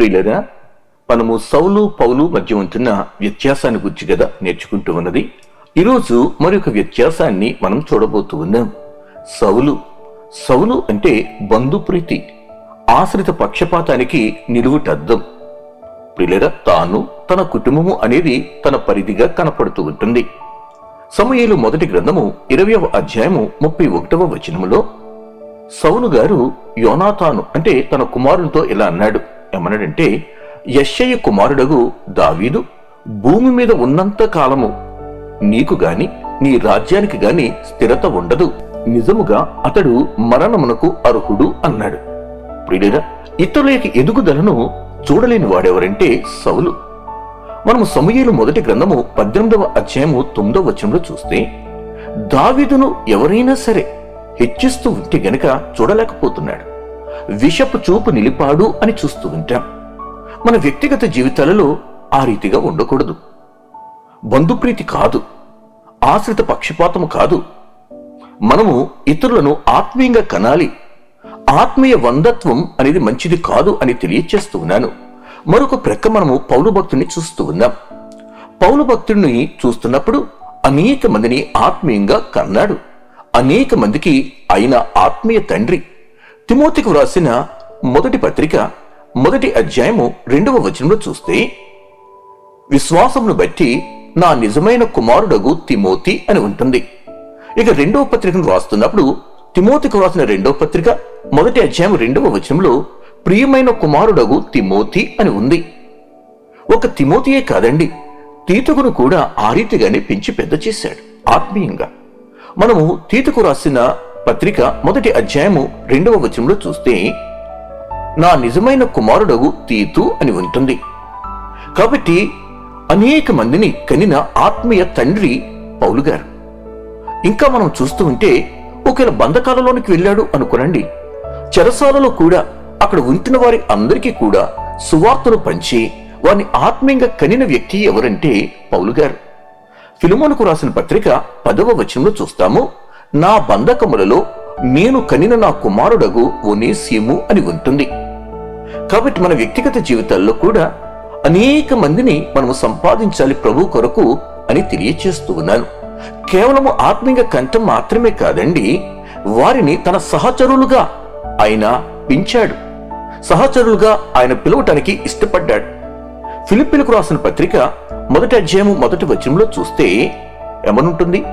ప్రియులరా మనము సౌలు పౌలు మధ్య ఉంటున్న వ్యత్యాసాన్ని గురించి కదా నేర్చుకుంటూ ఉన్నది. ఈరోజు మరొక వ్యత్యాసాన్ని మనం చూడబోతూ ఉన్నాం. సౌలు. సౌలు అంటే బంధుప్రీతి ఆశ్రిత పక్షపాతానికి నిలువుటద్దం ప్రియులరా తాను తన కుటుంబము అనేది తన పరిధిగా కనపడుతూ ఉంటుంది. సమయలు మొదటి గ్రంథము ఇరవయవ అధ్యాయము ముప్పై ఒకటవ వచనములో సౌలు గారు యోనాతాను అంటే తన కుమారునితో ఇలా అన్నాడు. ఏమన్నాడంటే యశయ్య కుమారుడగు దావీదు భూమి మీద ఉన్నంత కాలము నీకు గాని నీ రాజ్యానికి గాని స్థిరత ఉండదు. నిజముగా అతడు మరణమునకు అర్హుడు అన్నాడు. ప్రియుడా ఇతరుల యొక్క ఎదుగుదలను చూడలేని వాడెవరంటే సౌలు. మనము సమయలు మొదటి గ్రంథము పద్దెనిమిదవ అధ్యాయము తొమ్మిదవ వచనంలో చూస్తే దావీదును ఎవరైనా సరే హెచ్చిస్తూ ఉంటే గనక చూడలేకపోతున్నాడు. విషపు చూపు నిలిపాడు అని చూస్తూ ఉంటాం. మన వ్యక్తిగత జీవితాలలో ఆ రీతిగా ఉండకూడదు. బంధుప్రీతి కాదు. ఆశ్రిత పక్షపాతము కాదు. మనము ఇతరులను ఆత్మీయంగా కనాలి. ఆత్మీయ వందత్వం అనేది మంచిది కాదు అని తెలియచేస్తూ ఉన్నాను. మరొక ప్రక్క మనము పౌలు భక్తుడిని చూస్తూ ఉన్నాం. పౌలు భక్తుడిని చూస్తున్నప్పుడు అనేక మందిని ఆత్మీయంగా కన్నాడు. అనేక మందికి ఆయన ఆత్మీయ తండ్రి. తిమోతికి వ్రాసిన మొదటి పత్రిక మొదటి అధ్యాయము రెండవ వచనంలో చూస్తే విశ్వాసమును బట్టి నా నిజమైన కుమారుడగు తిమోతి అని ఉంటుంది. ఇక రెండవ పత్రికను రాస్తున్నప్పుడు తిమోతికి వ్రాసిన రెండవ పత్రిక మొదటి అధ్యాయం రెండవ వచనంలో ప్రియమైన కుమారుడగు తిమోతి అని ఉంది. ఒక తిమోతియే కాదండి తీతుకును కూడా ఆ రీతిగానే పెంచి పెద్ద చేశాడు ఆత్మీయంగా. మనము తీతుకు రాసిన పత్రిక మొదటి అధ్యాయము రెండవ వచనంలో చూస్తే నా నిజమైన కుమారుడవు తీతు అని ఉంటుంది. కాబట్టి అనేక మందిని కనిన ఆత్మీయ తండ్రి పౌలు గారు. ఇంకా మనం చూస్తూ ఉంటే ఒకవేళ బంధకాలలోనికి వెళ్ళాడు అనుకునండి చెరసాలలో కూడా అక్కడ ఉంటున్న వారి అందరికీ కూడా సువార్తను పంచి వారిని ఆత్మీయంగా కనిన వ్యక్తి ఎవరంటే పౌలు గారు. ఫిలిమోనుకు రాసిన పత్రిక పదవ వచనంలో చూస్తాము నా బంధకములలో నేను కనిన నా కుమారుడగు ఒనేసియము అని ఉంటుంది. కాబట్టి మన వ్యక్తిగత జీవితాల్లో కూడా అనేక మందిని మనము సంపాదించాలి ప్రభు కొరకు అని తెలియచేస్తూ ఉన్నాను. కేవలము ఆత్మీయ కంఠం మాత్రమే కాదండి వారిని తన సహచరులుగా ఆయన పెంచాడు. సహచరులుగా ఆయన పిలవటానికి ఇష్టపడ్డాడు. ఫిలిపిలకు రాసిన పత్రిక మొదటి అధ్యాయము మొదటి వచనంలో చూస్తే ఏమనుంటుంది?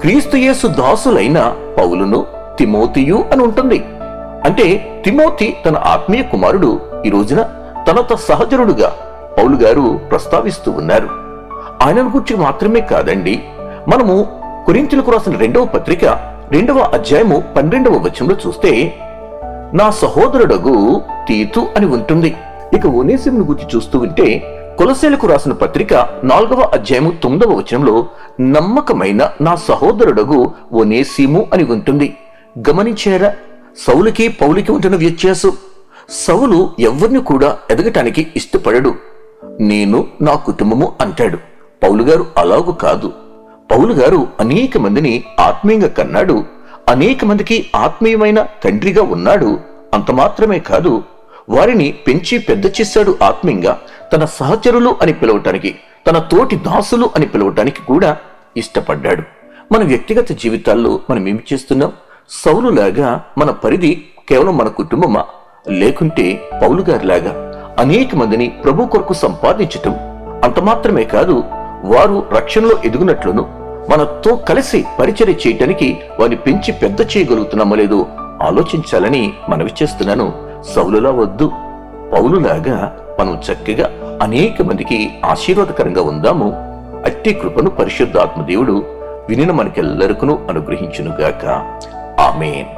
క్రీస్తుయేసు దాసులైన పౌలును తిమోతియు అని ఉంటుంది. అంటే తిమోతి తన ఆత్మీయ కుమారుడు ఈ రోజున తనతో సహచరుడుగా పౌలు గారు ప్రస్తావిస్తూ ఉన్నారు. ఆయనను గురించి మాత్రమే కాదండి మనము కొరింతలకు రాసిన రెండవ పత్రిక రెండవ అధ్యాయము పన్నెండవ వచనంలో చూస్తే నా సహోదరుడగు తీతు అని ఉంటుంది. ఇక ఒనేసిమును గురించి చూస్తూ ఉంటే కొలసేలకు రాసిన పత్రిక నాలుగవ అధ్యాయము తొమ్మిదవ వచనంలో నమ్మకమైన నా సహోదరుడగు ఒనేసీము అని ఉంటుంది గమనించారా సౌలుకి పౌలికి ఉంటున్న వ్యత్యాసం. సౌలు ఎవరిని కూడా ఎదగటానికి ఇష్టపడడు. నేను నా కుటుంబము అంటాడు. పౌలు గారు అలాగు కాదు. పౌలు గారు అనేక మందిని ఆత్మీయంగా కన్నాడు. అనేక మందికి ఆత్మీయమైన తండ్రిగా ఉన్నాడు. అంత మాత్రమే కాదు వారిని పెంచి పెద్ద చేశాడు ఆత్మీయంగా. తన సహచరులు అని పిలవటానికి తన తోటి దాసులు అని పిలవటానికి కూడా ఇష్టపడ్డాడు. మన వ్యక్తిగత జీవితాల్లో మనం ఏమి చేస్తున్నాం? సౌలులాగా మన పరిధి కేవలం మన కుటుంబమా? లేకుంటే పౌలు గారిలాగా అనేక మందిని ప్రభు కొరకు సంపాదించటం అంత మాత్రమే కాదు వారు రక్షణలో ఎదుగునట్లును మనతో కలిసి పరిచర్య చేయటానికి వారిని పెంచి పెద్ద చేయగలుగుతున్నామో లేదో ఆలోచించాలని మనవి చేస్తున్నాను. సౌలులా వద్దు. పౌలులాగా మనం చక్కగా అనేక మందికి ఆశీర్వాదకరంగా ఉందాము. అట్టి కృపను పరిశుద్ధాత్మ దేవుడు వినిన మనకెల్లరికను అనుగ్రహించునుగాక. ఆమెన్.